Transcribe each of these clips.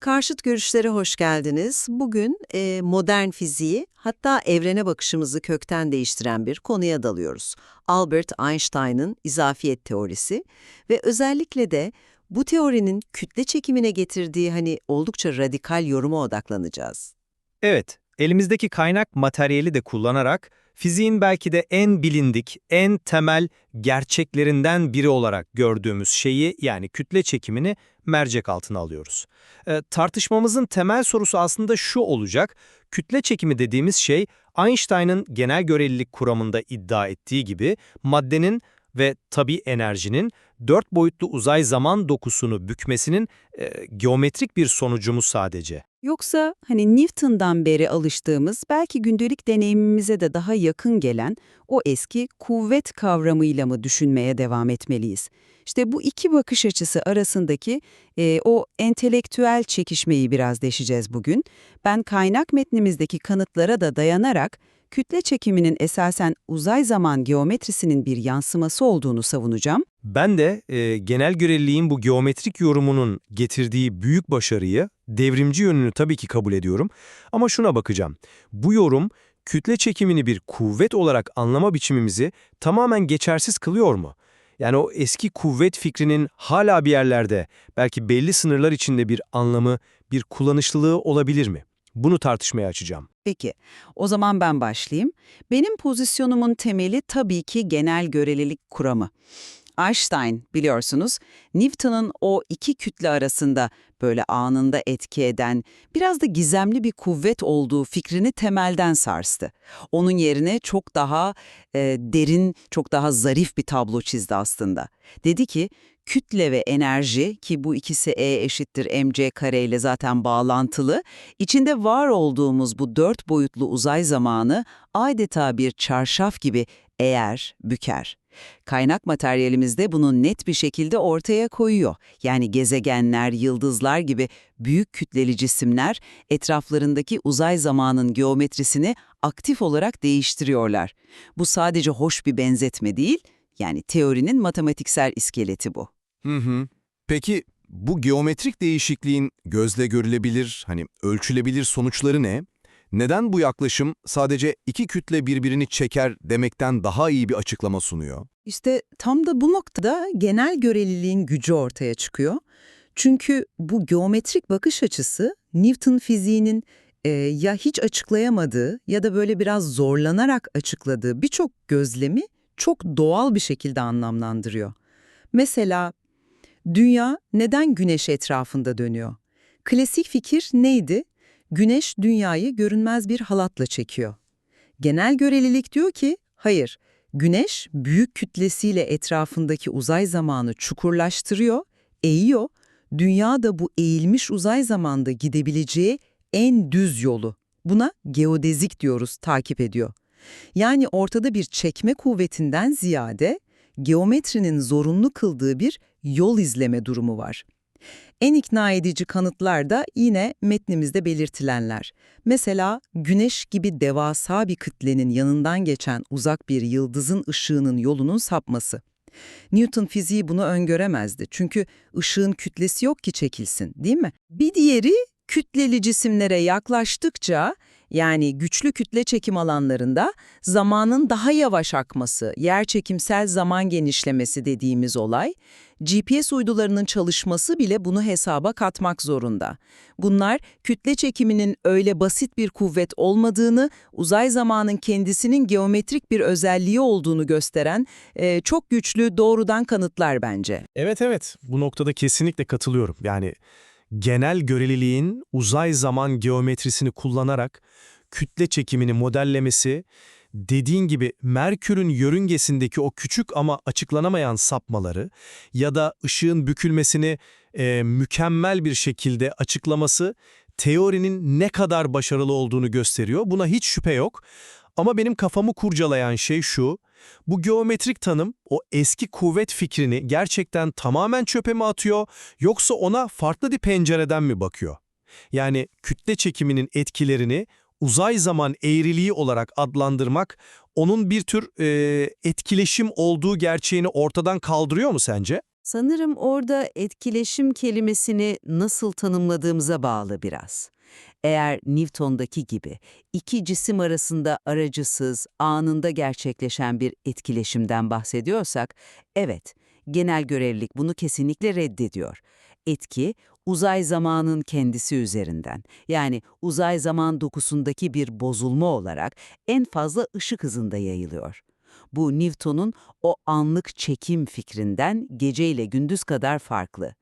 Karşıt görüşlere hoş geldiniz. Bugün e, modern fiziği hatta evrene bakışımızı kökten değiştiren bir konuya dalıyoruz. Albert Einstein'ın izafiyet teorisi ve özellikle de bu teorinin kütle çekimine getirdiği hani oldukça radikal yoruma odaklanacağız. Evet, elimizdeki kaynak materyali de kullanarak fiziğin belki de en bilindik, en temel gerçeklerinden biri olarak gördüğümüz şeyi yani kütle çekimini mercek altına alıyoruz. E, tartışmamızın temel sorusu aslında şu olacak, kütle çekimi dediğimiz şey Einstein'ın genel görelilik kuramında iddia ettiği gibi maddenin ve tabi enerjinin dört boyutlu uzay zaman dokusunu bükmesinin e, geometrik bir sonucu mu sadece? Yoksa hani Newton'dan beri alıştığımız, belki gündelik deneyimimize de daha yakın gelen o eski kuvvet kavramıyla mı düşünmeye devam etmeliyiz? İşte bu iki bakış açısı arasındaki e, o entelektüel çekişmeyi biraz deşeceğiz bugün. Ben kaynak metnimizdeki kanıtlara da dayanarak kütle çekiminin esasen uzay zaman geometrisinin bir yansıması olduğunu savunacağım. Ben de e, genel göreliliğin bu geometrik yorumunun getirdiği büyük başarıyı, devrimci yönünü tabii ki kabul ediyorum. Ama şuna bakacağım. Bu yorum kütle çekimini bir kuvvet olarak anlama biçimimizi tamamen geçersiz kılıyor mu? Yani o eski kuvvet fikrinin hala bir yerlerde, belki belli sınırlar içinde bir anlamı, bir kullanışlılığı olabilir mi? Bunu tartışmaya açacağım. Peki, o zaman ben başlayayım. Benim pozisyonumun temeli tabii ki genel görelilik kuramı. Einstein biliyorsunuz, Newton'un o iki kütle arasında böyle anında etki eden, biraz da gizemli bir kuvvet olduğu fikrini temelden sarstı. Onun yerine çok daha e, derin, çok daha zarif bir tablo çizdi aslında. Dedi ki, kütle ve enerji ki bu ikisi E eşittir mc kare ile zaten bağlantılı, içinde var olduğumuz bu dört boyutlu uzay zamanı adeta bir çarşaf gibi eğer, büker. Kaynak materyalimizde bunu net bir şekilde ortaya koyuyor. Yani gezegenler, yıldızlar gibi büyük kütleli cisimler etraflarındaki uzay zamanın geometrisini aktif olarak değiştiriyorlar. Bu sadece hoş bir benzetme değil, yani teorinin matematiksel iskeleti bu. Hı hı. Peki bu geometrik değişikliğin gözle görülebilir, hani ölçülebilir sonuçları ne? Neden bu yaklaşım sadece iki kütle birbirini çeker demekten daha iyi bir açıklama sunuyor? İşte tam da bu noktada genel göreliliğin gücü ortaya çıkıyor. Çünkü bu geometrik bakış açısı Newton fiziğinin e, ya hiç açıklayamadığı ya da böyle biraz zorlanarak açıkladığı birçok gözlemi çok doğal bir şekilde anlamlandırıyor. Mesela dünya neden güneş etrafında dönüyor? Klasik fikir neydi? Güneş dünyayı görünmez bir halatla çekiyor. Genel görelilik diyor ki, hayır, güneş büyük kütlesiyle etrafındaki uzay zamanı çukurlaştırıyor, eğiyor, dünya da bu eğilmiş uzay zamanda gidebileceği en düz yolu. Buna geodezik diyoruz, takip ediyor. Yani ortada bir çekme kuvvetinden ziyade geometrinin zorunlu kıldığı bir yol izleme durumu var. En ikna edici kanıtlar da yine metnimizde belirtilenler. Mesela güneş gibi devasa bir kütlenin yanından geçen uzak bir yıldızın ışığının yolunun sapması. Newton fiziği bunu öngöremezdi çünkü ışığın kütlesi yok ki çekilsin değil mi? Bir diğeri kütleli cisimlere yaklaştıkça yani güçlü kütle çekim alanlarında zamanın daha yavaş akması, yerçekimsel zaman genişlemesi dediğimiz olay, GPS uydularının çalışması bile bunu hesaba katmak zorunda. Bunlar kütle çekiminin öyle basit bir kuvvet olmadığını, uzay zamanın kendisinin geometrik bir özelliği olduğunu gösteren e, çok güçlü doğrudan kanıtlar bence. Evet evet, bu noktada kesinlikle katılıyorum. Yani genel göreliliğin uzay zaman geometrisini kullanarak kütle çekimini modellemesi, dediğin gibi Merkür'ün yörüngesindeki o küçük ama açıklanamayan sapmaları ya da ışığın bükülmesini e, mükemmel bir şekilde açıklaması teorinin ne kadar başarılı olduğunu gösteriyor. Buna hiç şüphe yok. Ama benim kafamı kurcalayan şey şu, bu geometrik tanım o eski kuvvet fikrini gerçekten tamamen çöpe mi atıyor yoksa ona farklı bir pencereden mi bakıyor? Yani kütle çekiminin etkilerini uzay zaman eğriliği olarak adlandırmak onun bir tür e, etkileşim olduğu gerçeğini ortadan kaldırıyor mu sence? Sanırım orada etkileşim kelimesini nasıl tanımladığımıza bağlı biraz. Eğer Newton'daki gibi iki cisim arasında aracısız, anında gerçekleşen bir etkileşimden bahsediyorsak, evet, genel görelilik bunu kesinlikle reddediyor. Etki, uzay zamanın kendisi üzerinden, yani uzay zaman dokusundaki bir bozulma olarak en fazla ışık hızında yayılıyor. Bu Newton'un o anlık çekim fikrinden gece ile gündüz kadar farklı.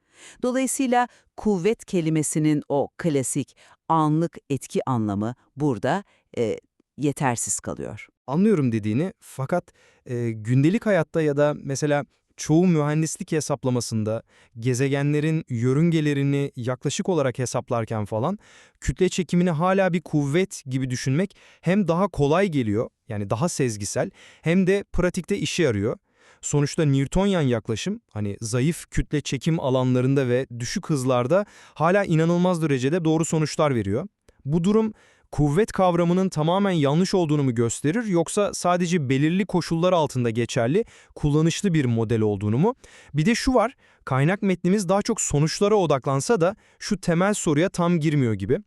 Dolayısıyla kuvvet kelimesinin o klasik anlık etki anlamı burada e, yetersiz kalıyor. Anlıyorum dediğini fakat e, gündelik hayatta ya da mesela çoğu mühendislik hesaplamasında gezegenlerin yörüngelerini yaklaşık olarak hesaplarken falan kütle çekimini hala bir kuvvet gibi düşünmek hem daha kolay geliyor yani daha sezgisel hem de pratikte işe yarıyor. Sonuçta Newtonyan yaklaşım hani zayıf kütle çekim alanlarında ve düşük hızlarda hala inanılmaz derecede doğru sonuçlar veriyor. Bu durum kuvvet kavramının tamamen yanlış olduğunu mu gösterir yoksa sadece belirli koşullar altında geçerli, kullanışlı bir model olduğunu mu? Bir de şu var, kaynak metnimiz daha çok sonuçlara odaklansa da şu temel soruya tam girmiyor gibi.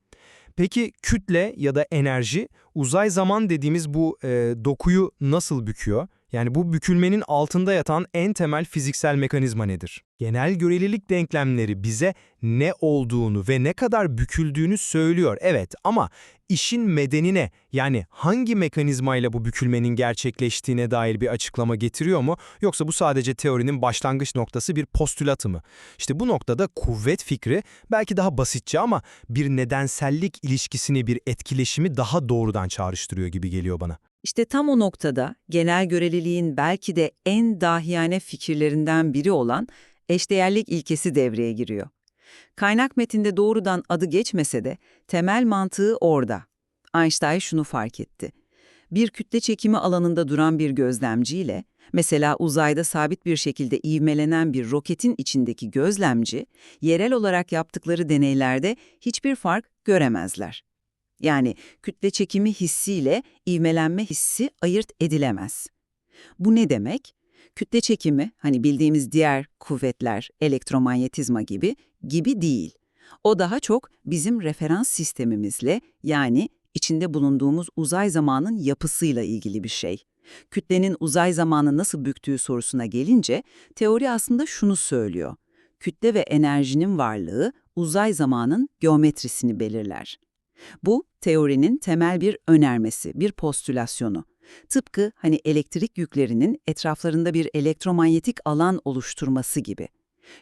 Peki kütle ya da enerji uzay zaman dediğimiz bu e, dokuyu nasıl büküyor? Yani bu bükülmenin altında yatan en temel fiziksel mekanizma nedir? Genel görelilik denklemleri bize ne olduğunu ve ne kadar büküldüğünü söylüyor, evet ama işin medenine yani hangi mekanizmayla bu bükülmenin gerçekleştiğine dair bir açıklama getiriyor mu yoksa bu sadece teorinin başlangıç noktası bir postülatı mı? İşte bu noktada kuvvet fikri belki daha basitçe ama bir nedensellik ilişkisini bir etkileşimi daha doğrudan çağrıştırıyor gibi geliyor bana. İşte tam o noktada genel göreliliğin belki de en dahiyane fikirlerinden biri olan eşdeğerlik ilkesi devreye giriyor. Kaynak metinde doğrudan adı geçmese de temel mantığı orada. Einstein şunu fark etti. Bir kütle çekimi alanında duran bir gözlemciyle, mesela uzayda sabit bir şekilde ivmelenen bir roketin içindeki gözlemci, yerel olarak yaptıkları deneylerde hiçbir fark göremezler. Yani kütle çekimi hissiyle ivmelenme hissi ayırt edilemez. Bu ne demek? Kütle çekimi, hani bildiğimiz diğer kuvvetler, elektromanyetizma gibi, gibi değil. O daha çok bizim referans sistemimizle yani içinde bulunduğumuz uzay zamanın yapısıyla ilgili bir şey. Kütlenin uzay zamanı nasıl büktüğü sorusuna gelince teori aslında şunu söylüyor. Kütle ve enerjinin varlığı uzay zamanın geometrisini belirler. Bu, teorinin temel bir önermesi, bir postülasyonu. Tıpkı hani elektrik yüklerinin etraflarında bir elektromanyetik alan oluşturması gibi.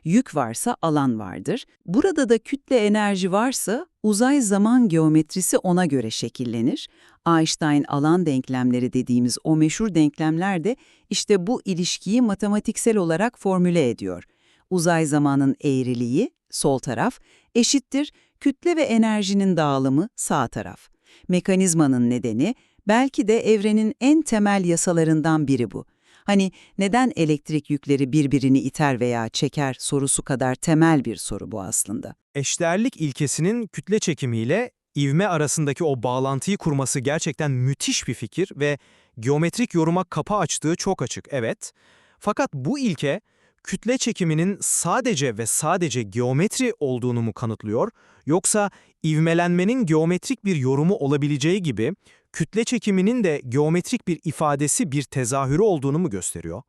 Yük varsa alan vardır. Burada da kütle enerji varsa uzay zaman geometrisi ona göre şekillenir. Einstein alan denklemleri dediğimiz o meşhur denklemler de işte bu ilişkiyi matematiksel olarak formüle ediyor. Uzay zamanın eğriliği, sol taraf, eşittir kütle ve enerjinin dağılımı sağ taraf. Mekanizmanın nedeni belki de evrenin en temel yasalarından biri bu. Hani neden elektrik yükleri birbirini iter veya çeker sorusu kadar temel bir soru bu aslında. Eşdeğerlik ilkesinin kütle çekimiyle ivme arasındaki o bağlantıyı kurması gerçekten müthiş bir fikir ve geometrik yoruma kapı açtığı çok açık, evet. Fakat bu ilke kütle çekiminin sadece ve sadece geometri olduğunu mu kanıtlıyor, yoksa ivmelenmenin geometrik bir yorumu olabileceği gibi kütle çekiminin de geometrik bir ifadesi, bir tezahürü olduğunu mu gösteriyor?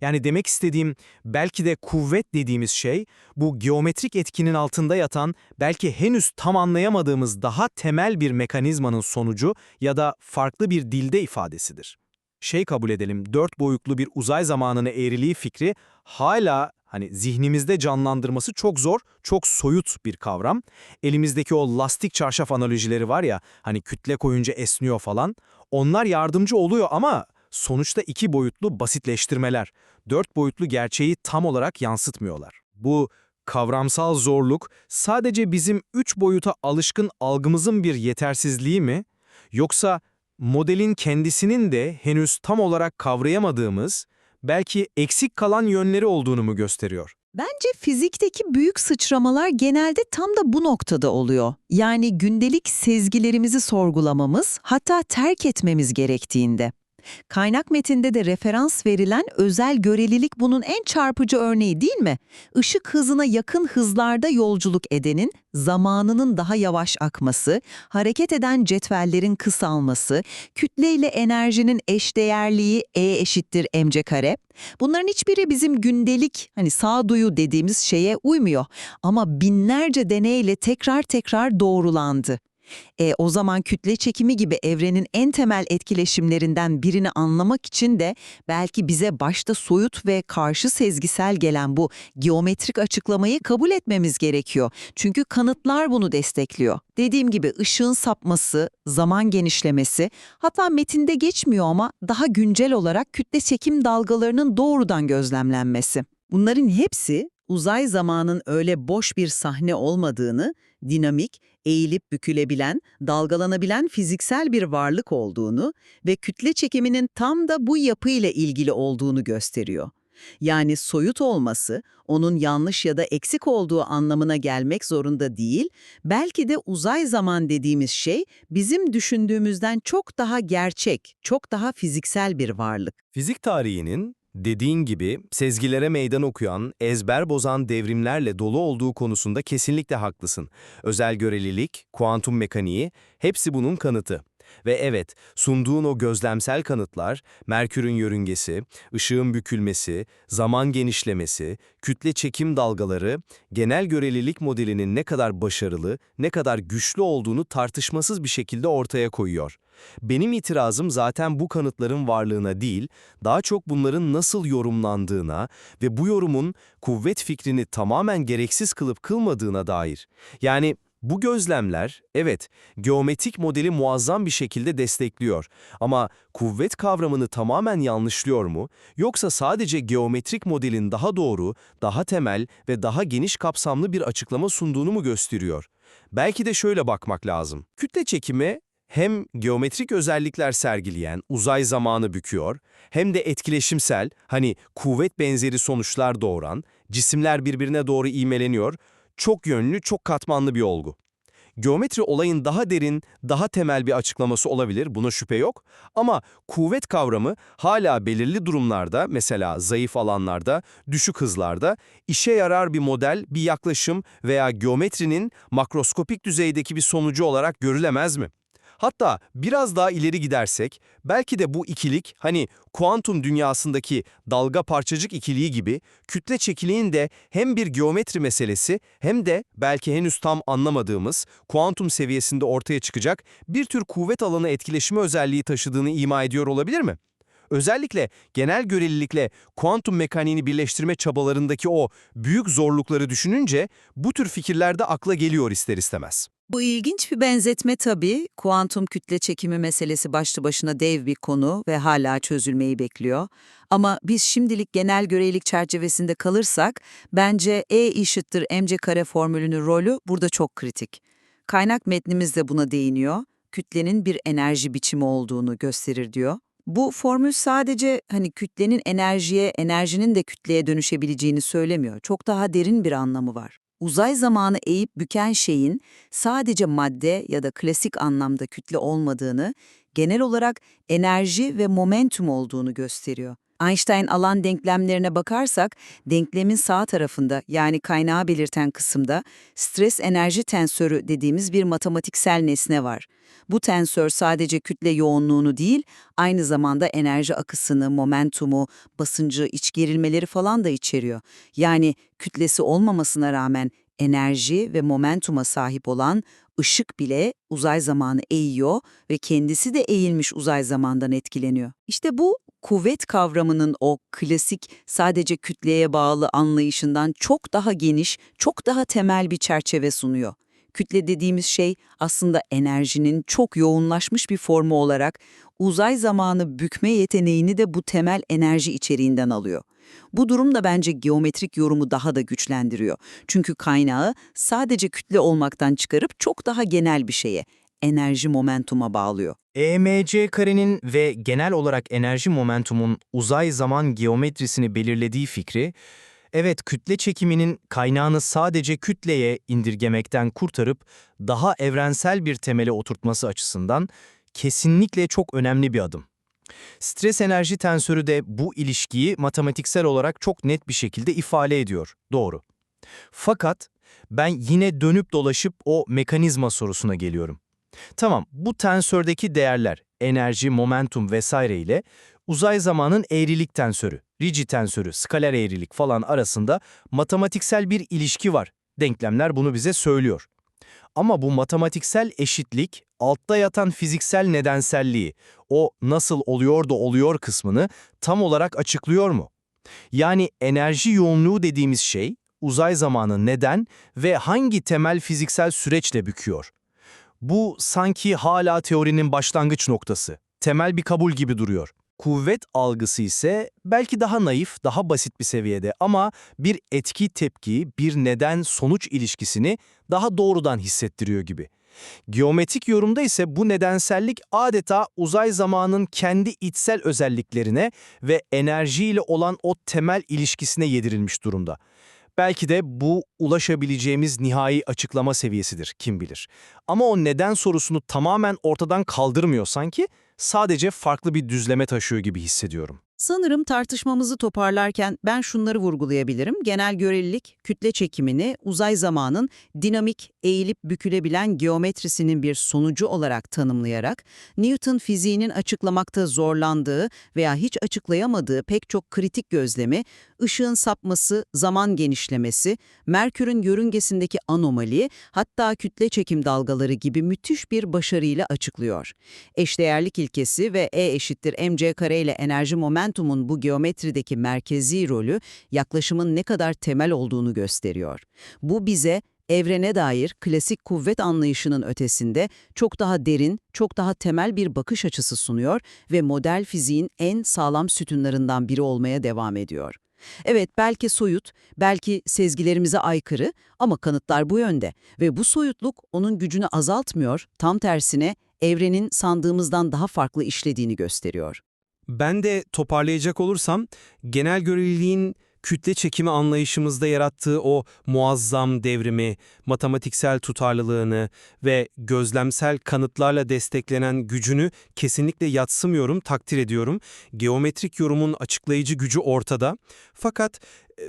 Yani demek istediğim belki de kuvvet dediğimiz şey bu geometrik etkinin altında yatan belki henüz tam anlayamadığımız daha temel bir mekanizmanın sonucu ya da farklı bir dilde ifadesidir. Şey kabul edelim, dört boyutlu bir uzay zamanını eğriliği fikri hala hani zihnimizde canlandırması çok zor, çok soyut bir kavram. Elimizdeki o lastik çarşaf analojileri var ya, hani kütle koyunca esniyor falan. Onlar yardımcı oluyor ama sonuçta iki boyutlu basitleştirmeler. Dört boyutlu gerçeği tam olarak yansıtmıyorlar. Bu kavramsal zorluk sadece bizim üç boyuta alışkın algımızın bir yetersizliği mi? Yoksa modelin kendisinin de henüz tam olarak kavrayamadığımız, belki eksik kalan yönleri olduğunu mu gösteriyor? Bence fizikteki büyük sıçramalar genelde tam da bu noktada oluyor. Yani gündelik sezgilerimizi sorgulamamız, hatta terk etmemiz gerektiğinde. Kaynak metinde de referans verilen özel görelilik bunun en çarpıcı örneği değil mi? Işık hızına yakın hızlarda yolculuk edenin zamanının daha yavaş akması, hareket eden cetvellerin kısalması, kütle ile enerjinin eşdeğerliği E eşittir mc kare. Bunların hiçbiri bizim gündelik hani sağduyu dediğimiz şeye uymuyor ama binlerce deneyle tekrar tekrar doğrulandı. E, o zaman kütle çekimi gibi evrenin en temel etkileşimlerinden birini anlamak için de belki bize başta soyut ve karşı sezgisel gelen bu geometrik açıklamayı kabul etmemiz gerekiyor. Çünkü kanıtlar bunu destekliyor. Dediğim gibi ışığın sapması, zaman genişlemesi, hatta metinde geçmiyor ama daha güncel olarak kütle çekim dalgalarının doğrudan gözlemlenmesi. Bunların hepsi uzay zamanın öyle boş bir sahne olmadığını, dinamik, eğilip bükülebilen, dalgalanabilen fiziksel bir varlık olduğunu ve kütle çekiminin tam da bu yapıyla ilgili olduğunu gösteriyor. Yani soyut olması, onun yanlış ya da eksik olduğu anlamına gelmek zorunda değil, belki de uzay zaman dediğimiz şey bizim düşündüğümüzden çok daha gerçek, çok daha fiziksel bir varlık. Fizik tarihinin dediğin gibi sezgilere meydan okuyan, ezber bozan devrimlerle dolu olduğu konusunda kesinlikle haklısın. Özel görelilik, kuantum mekaniği hepsi bunun kanıtı. Ve evet, sunduğun o gözlemsel kanıtlar, Merkür'ün yörüngesi, ışığın bükülmesi, zaman genişlemesi, kütle çekim dalgaları, genel görelilik modelinin ne kadar başarılı, ne kadar güçlü olduğunu tartışmasız bir şekilde ortaya koyuyor. Benim itirazım zaten bu kanıtların varlığına değil, daha çok bunların nasıl yorumlandığına ve bu yorumun kuvvet fikrini tamamen gereksiz kılıp kılmadığına dair. Yani bu gözlemler, evet, geometrik modeli muazzam bir şekilde destekliyor ama kuvvet kavramını tamamen yanlışlıyor mu? Yoksa sadece geometrik modelin daha doğru, daha temel ve daha geniş kapsamlı bir açıklama sunduğunu mu gösteriyor? Belki de şöyle bakmak lazım. Kütle çekimi hem geometrik özellikler sergileyen uzay zamanı büküyor, hem de etkileşimsel, hani kuvvet benzeri sonuçlar doğuran, cisimler birbirine doğru iğmeleniyor, çok yönlü, çok katmanlı bir olgu. Geometri olayın daha derin, daha temel bir açıklaması olabilir, buna şüphe yok. Ama kuvvet kavramı hala belirli durumlarda, mesela zayıf alanlarda, düşük hızlarda, işe yarar bir model, bir yaklaşım veya geometrinin makroskopik düzeydeki bir sonucu olarak görülemez mi? Hatta biraz daha ileri gidersek, belki de bu ikilik, hani kuantum dünyasındaki dalga parçacık ikiliği gibi, kütle çekiliğin de hem bir geometri meselesi hem de belki henüz tam anlamadığımız, kuantum seviyesinde ortaya çıkacak bir tür kuvvet alanı etkileşimi özelliği taşıdığını ima ediyor olabilir mi? Özellikle genel görelilikle kuantum mekaniğini birleştirme çabalarındaki o büyük zorlukları düşününce bu tür fikirler de akla geliyor ister istemez. Bu ilginç bir benzetme tabii. Kuantum kütle çekimi meselesi başlı başına dev bir konu ve hala çözülmeyi bekliyor. Ama biz şimdilik genel görelilik çerçevesinde kalırsak, bence E eşittir mc kare formülünün rolü burada çok kritik. Kaynak metnimiz de buna değiniyor. Kütlenin bir enerji biçimi olduğunu gösterir diyor. Bu formül sadece hani kütlenin enerjiye, enerjinin de kütleye dönüşebileceğini söylemiyor. Çok daha derin bir anlamı var. Uzay zamanı eğip büken şeyin sadece madde ya da klasik anlamda kütle olmadığını, genel olarak enerji ve momentum olduğunu gösteriyor. Einstein alan denklemlerine bakarsak, denklemin sağ tarafında yani kaynağı belirten kısımda stres enerji tensörü dediğimiz bir matematiksel nesne var. Bu tensör sadece kütle yoğunluğunu değil, aynı zamanda enerji akısını, momentumu, basıncı, iç gerilmeleri falan da içeriyor. Yani kütlesi olmamasına rağmen enerji ve momentuma sahip olan ışık bile uzay zamanı eğiyor ve kendisi de eğilmiş uzay zamandan etkileniyor. İşte bu kuvvet kavramının o klasik sadece kütleye bağlı anlayışından çok daha geniş, çok daha temel bir çerçeve sunuyor. Kütle dediğimiz şey aslında enerjinin çok yoğunlaşmış bir formu olarak uzay zamanı bükme yeteneğini de bu temel enerji içeriğinden alıyor. Bu durum da bence geometrik yorumu daha da güçlendiriyor. Çünkü kaynağı sadece kütle olmaktan çıkarıp çok daha genel bir şeye, enerji momentuma bağlıyor. EMC karenin ve genel olarak enerji momentumun uzay zaman geometrisini belirlediği fikri, evet kütle çekiminin kaynağını sadece kütleye indirgemekten kurtarıp daha evrensel bir temele oturtması açısından kesinlikle çok önemli bir adım. Stres enerji tensörü de bu ilişkiyi matematiksel olarak çok net bir şekilde ifade ediyor. Doğru. Fakat ben yine dönüp dolaşıp o mekanizma sorusuna geliyorum. Tamam, bu tensördeki değerler, enerji, momentum vesaire ile uzay zamanın eğrilik tensörü, Ricci tensörü, skaler eğrilik falan arasında matematiksel bir ilişki var. Denklemler bunu bize söylüyor. Ama bu matematiksel eşitlik, altta yatan fiziksel nedenselliği, o nasıl oluyor da oluyor kısmını tam olarak açıklıyor mu? Yani enerji yoğunluğu dediğimiz şey, uzay zamanı neden ve hangi temel fiziksel süreçle büküyor? Bu sanki hala teorinin başlangıç noktası, temel bir kabul gibi duruyor. Kuvvet algısı ise belki daha naif, daha basit bir seviyede ama bir etki-tepki, bir neden-sonuç ilişkisini daha doğrudan hissettiriyor gibi. Geometrik yorumda ise bu nedensellik adeta uzay zamanın kendi içsel özelliklerine ve enerjiyle olan o temel ilişkisine yedirilmiş durumda. Belki de bu ulaşabileceğimiz nihai açıklama seviyesidir, kim bilir. Ama o neden sorusunu tamamen ortadan kaldırmıyor sanki, sadece farklı bir düzleme taşıyor gibi hissediyorum. Sanırım tartışmamızı toparlarken ben şunları vurgulayabilirim. Genel görelilik, kütle çekimini uzay zamanın dinamik, eğilip bükülebilen geometrisinin bir sonucu olarak tanımlayarak, Newton fiziğinin açıklamakta zorlandığı veya hiç açıklayamadığı pek çok kritik gözlemi, ışığın sapması, zaman genişlemesi, Merkür'ün yörüngesindeki anomali, hatta kütle çekim dalgaları gibi müthiş bir başarıyla açıklıyor. Eşdeğerlik ilkesi ve E eşittir mc kare ile enerji momentumun bu geometrideki merkezi rolü yaklaşımın ne kadar temel olduğunu gösteriyor. Bu bize evrene dair klasik kuvvet anlayışının ötesinde çok daha derin, çok daha temel bir bakış açısı sunuyor ve model fiziğin en sağlam sütunlarından biri olmaya devam ediyor. Evet belki soyut, belki sezgilerimize aykırı ama kanıtlar bu yönde ve bu soyutluk onun gücünü azaltmıyor, tam tersine evrenin sandığımızdan daha farklı işlediğini gösteriyor. Ben de toparlayacak olursam, genel göreliliğin kütle çekimi anlayışımızda yarattığı o muazzam devrimi, matematiksel tutarlılığını ve gözlemsel kanıtlarla desteklenen gücünü kesinlikle yatsımıyorum, takdir ediyorum. Geometrik yorumun açıklayıcı gücü ortada. Fakat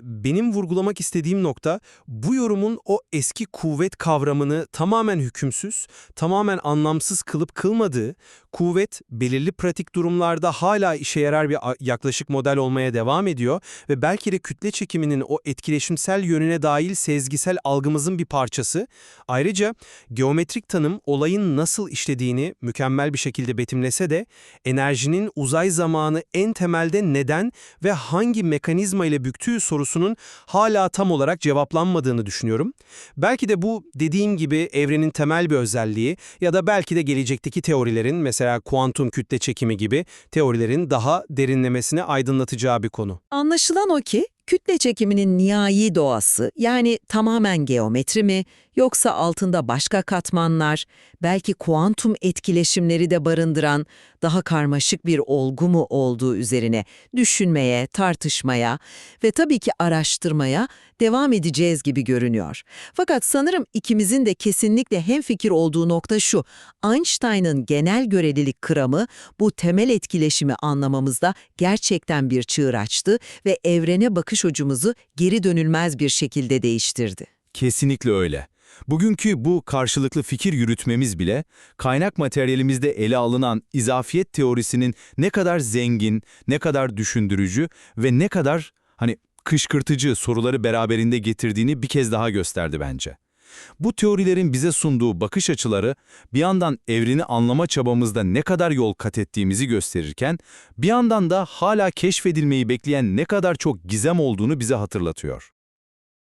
benim vurgulamak istediğim nokta bu yorumun o eski kuvvet kavramını tamamen hükümsüz, tamamen anlamsız kılıp kılmadığı, kuvvet belirli pratik durumlarda hala işe yarar bir yaklaşık model olmaya devam ediyor ve belki de kütle çekiminin o etkileşimsel yönüne dahil sezgisel algımızın bir parçası. Ayrıca geometrik tanım olayın nasıl işlediğini mükemmel bir şekilde betimlese de enerjinin uzay zamanı en temelde neden ve hangi mekanizma ile büktüğü sorusunun hala tam olarak cevaplanmadığını düşünüyorum. Belki de bu dediğim gibi evrenin temel bir özelliği ya da belki de gelecekteki teorilerin mesela kuantum kütle çekimi gibi teorilerin daha derinlemesine aydınlatacağı bir konu. Anlaşılan o ki kütle çekiminin nihai doğası yani tamamen geometri mi yoksa altında başka katmanlar, belki kuantum etkileşimleri de barındıran daha karmaşık bir olgu mu olduğu üzerine düşünmeye, tartışmaya ve tabii ki araştırmaya devam edeceğiz gibi görünüyor. Fakat sanırım ikimizin de kesinlikle hemfikir olduğu nokta şu, Einstein'ın genel görelilik kıramı bu temel etkileşimi anlamamızda gerçekten bir çığır açtı ve evrene bakış ucumuzu geri dönülmez bir şekilde değiştirdi. Kesinlikle öyle. Bugünkü bu karşılıklı fikir yürütmemiz bile kaynak materyalimizde ele alınan izafiyet teorisinin ne kadar zengin, ne kadar düşündürücü ve ne kadar hani kışkırtıcı soruları beraberinde getirdiğini bir kez daha gösterdi bence. Bu teorilerin bize sunduğu bakış açıları bir yandan evreni anlama çabamızda ne kadar yol kat ettiğimizi gösterirken bir yandan da hala keşfedilmeyi bekleyen ne kadar çok gizem olduğunu bize hatırlatıyor.